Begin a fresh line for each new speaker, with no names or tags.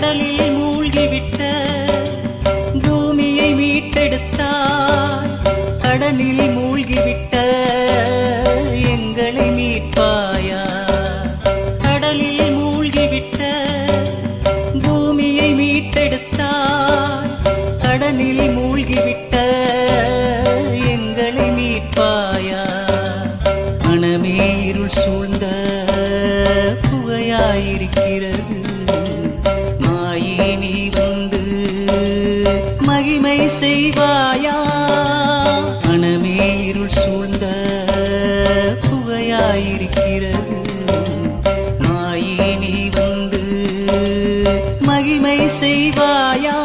கடலில் மூழ்கிவிட்ட பூமியை மீட்டெடுத்தாய். கடலில் மூழ்கிவிட்ட எங்களை மீட்பாயா. கடலில் மூழ்கிவிட்ட பூமியை மீட்டெடுத்தாய். கடலில் மூழ்கிவிட்ட எங்களை மீட்பாயா. மனமே இருள் சூழ்ந்த புகையாயிருக்கிறது. மகிமை செய்வாயா? மனமே இருள் சூழ்ந்த புகையாயிருக்கிறது. மாயே நீ வந்து மகிமை செய்வாயா?